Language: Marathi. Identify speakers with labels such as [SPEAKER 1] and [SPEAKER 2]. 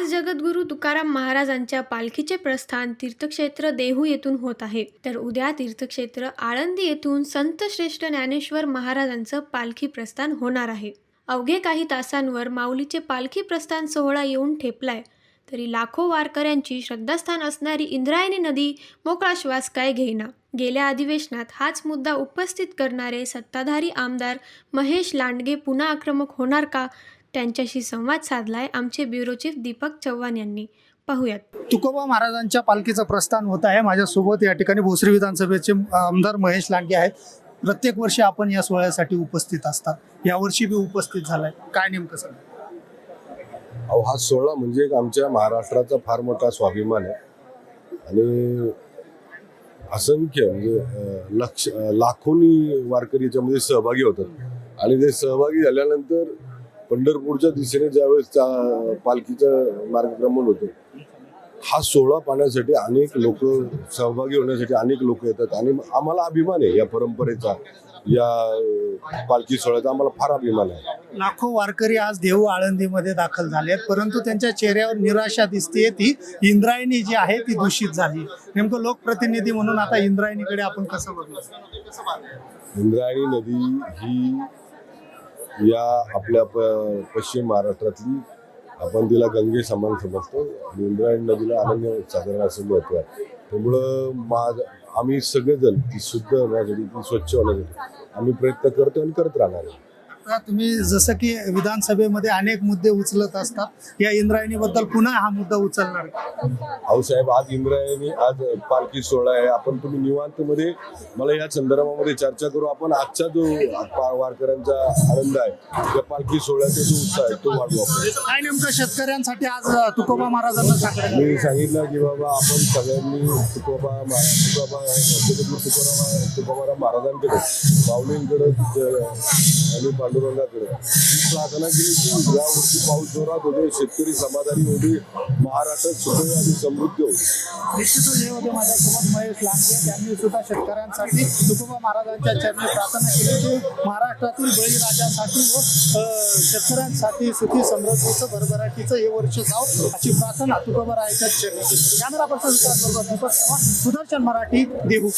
[SPEAKER 1] आज जगद्गुरू तुकाराम महाराजांच्या पालखीचे प्रस्थान तीर्थक्षेत्र देहू येथून होत आहे. तर उद्या तीर्थक्षेत्र आळंदी येथून संत श्रेष्ठ ज्ञानेश्वर महाराजांचं पालखी प्रस्थान होणार आहे. अवघे काही तासांवर माऊलीचे पालखी प्रस्थान सोहळा येऊन ठेपलाय. तरी लाखो वारकऱ्यांची श्रद्धास्थान असणारी इंद्रायणी नदी मोकळा श्वास काय घेईना. गेल्या अधिवेशनात हाच मुद्दा उपस्थित करणारे सत्ताधारी आमदार महेश लांडगे पुन्हा आक्रमक होणार का? त्यांच्याशी संवाद साधलाय आमचे ब्युरो चीफ दीपक चव्हाण यांनी. पाहूयात.
[SPEAKER 2] तुकोबा महाराजांच्या पालखीचं प्रस्थान होत आहे. माझ्यासोबत या ठिकाणी भोसरी विधानसभेचे आमदार महेश लांडगे आहेत. प्रत्येक वर्षी आपण या सोहळ्यासाठी उपस्थित असतात. यावर्षी बी उपस्थित झालाय. काय नेमकं सांगा
[SPEAKER 3] अहो हा सोहळा म्हणजे एक आमच्या महाराष्ट्राचा फार मोठा स्वाभिमान आहे. आणि असंख्य म्हणजे अं, लक्ष अं, लाखोनी वारकरी याच्यामध्ये सहभागी होतात. आणि ते सहभागी झाल्यानंतर पंढरपूरच्या दिशेने ज्यावेळेस त्या पालखीचं मार्गक्रमण होतं हा सोहळा पाहण्यासाठी अनेक लोक सहभागी होण्यासाठी अनेक लोक येतात. आणि आम्हाला अभिमान आहे या परंपरेचा या पालखी सोहळ्याचा. आम्हाला फार अभिमान आहे.
[SPEAKER 2] लाखो वारकरी आज देहू आळंदीमध्ये दाखल झाले आहेत परंतु त्यांच्या चेहऱ्यावर निराशा दिसते ती इंद्रायणी जी आहे ती दूषित झाली. नेमकं लोकप्रतिनिधी म्हणून आता इंद्रायणीकडे आपण कसं बघू?
[SPEAKER 3] इंद्रायणी नदी ही या आपल्या प- पश्चिम महाराष्ट्रातली आपण तिला गंगे समान समजतो. आणि इंद्रायण नदीला अनन्य साधारण असं महत्त्व आहे त्यामुळं माझ आम्ही सगळेजण ती शुद्ध होण्यासाठी ती स्वच्छ होण्यासाठी आम्ही प्रयत्न करतो आणि करत राहणार आहे.
[SPEAKER 2] आता तुम्ही जसं की विधानसभेमध्ये अनेक मुद्दे उचलत असतात या इंद्रायणीबद्दल पुन्हा हा मुद्दा उचलणार का?
[SPEAKER 3] भाऊसाहेब आज इंद्रायणी आज पालखी सोहळा आहे. आपण तुम्ही निवांत मध्ये मला या संदर्भामध्ये चर्चा करू. आपण आजचा जो वारकऱ्यांचा आनंद आहे त्या पालखी सोहळ्याचा जो उत्साह आहे तो वाढवू
[SPEAKER 2] काय नेमकं शेतकऱ्यांसाठी आज तुकोबा महाराजांना
[SPEAKER 3] मी सांगितलं की बाबा आपण सगळ्यांनी तुकोबा तुकोबा तुकोबा तुकोबाराम महाराजांकडे माऊलींकडे ज- आणि पांडुरंगाकडे ही प्रार्थना केली की या वर्षी पाऊस जोरात होते शेतकरी समाधानी होते महाराष्ट्रात सुखी आणि समृद्ध होते
[SPEAKER 2] निश्चितच हे होते माझ्यासोबत महेश लांडगे. त्यांनी सुद्धा शेतकऱ्यांसाठी तुकोबा महाराजांच्या चरणी प्रार्थना केली की महाराष्ट्रातील बळीराजासाठी व शेतकऱ्यांसाठी सुखी समृद्धीचं भरभराटीचं हे वर्ष जावं अशी प्रार्थना तुकोबा रायाच्या चरणी केली. कॅमेरा पर्सन विकास बरोबर दीपक सुदर्शन मराठी देहू.